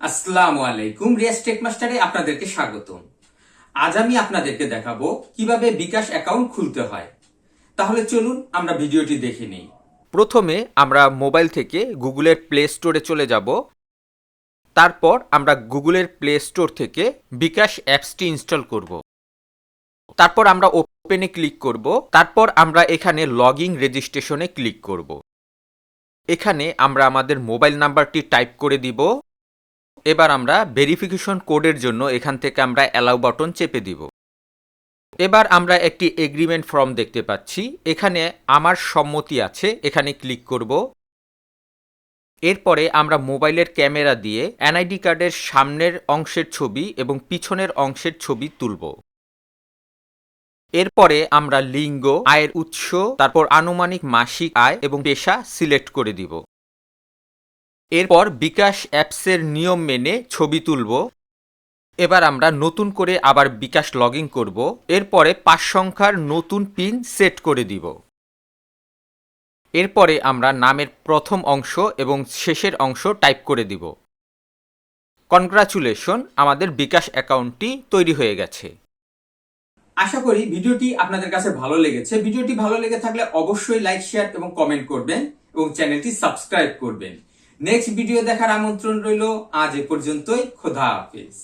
আসসালামু আলাইকুম টেক মাস্টারে আপনাদেরকে স্বাগতম। আজ আমি আপনাদেরকে দেখাবো কীভাবে বিকাশ অ্যাকাউন্ট খুলতে হয়। তাহলে চলুন আমরা ভিডিওটি দেখে নিই। প্রথমে আমরা মোবাইল থেকে গুগলের প্লে স্টোরে চলে যাব। তারপর আমরা গুগলের প্লে স্টোর থেকে বিকাশ অ্যাপসটি ইনস্টল করব। তারপর আমরা ওপেনে ক্লিক করব। তারপর আমরা এখানে লগইন রেজিস্ট্রেশনে ক্লিক করব। এখানে আমরা আমাদের মোবাইল নাম্বারটি টাইপ করে দিব। এবার আমরা ভেরিফিকেশন কোডের জন্য এখান থেকে আমরা অ্যালাউ বাটন চেপে দিব। এবার আমরা একটি এগ্রিমেন্ট ফর্ম দেখতে পাচ্ছি। এখানে আমার সম্মতি আছে, এখানে ক্লিক করব। এরপরে আমরা মোবাইলের ক্যামেরা দিয়ে এনআইডি কার্ডের সামনের অংশের ছবি এবং পিছনের অংশের ছবি তুলব। এরপরে আমরা লিঙ্গ, আয়ের উৎস, তারপর আনুমানিক মাসিক আয় এবং পেশা সিলেক্ট করে দিব। এরপর বিকাশ অ্যাপসের নিয়ম মেনে ছবি তুলব। এবার আমরা নতুন করে আবার বিকাশ লগ ইন করব। এরপরে পাঁচ সংখ্যার নতুন পিন সেট করে দিব। এরপরে আমরা নামের প্রথম অংশ এবং শেষের অংশ টাইপ করে দিব। কনগ্রাচুলেশন, আমাদের বিকাশ অ্যাকাউন্টটি তৈরি হয়ে গেছে। আশা করি ভিডিওটি আপনাদের কাছে ভালো লেগেছে। ভিডিওটি ভালো লেগে থাকলে অবশ্যই লাইক, শেয়ার এবং কমেন্ট করবেন এবং চ্যানেলটি সাবস্ক্রাইব করবেন। নেক্সট ভিডিও দেখার আমন্ত্রণ রইল আজ এ পর্যন্তই খোদা হাফেজ।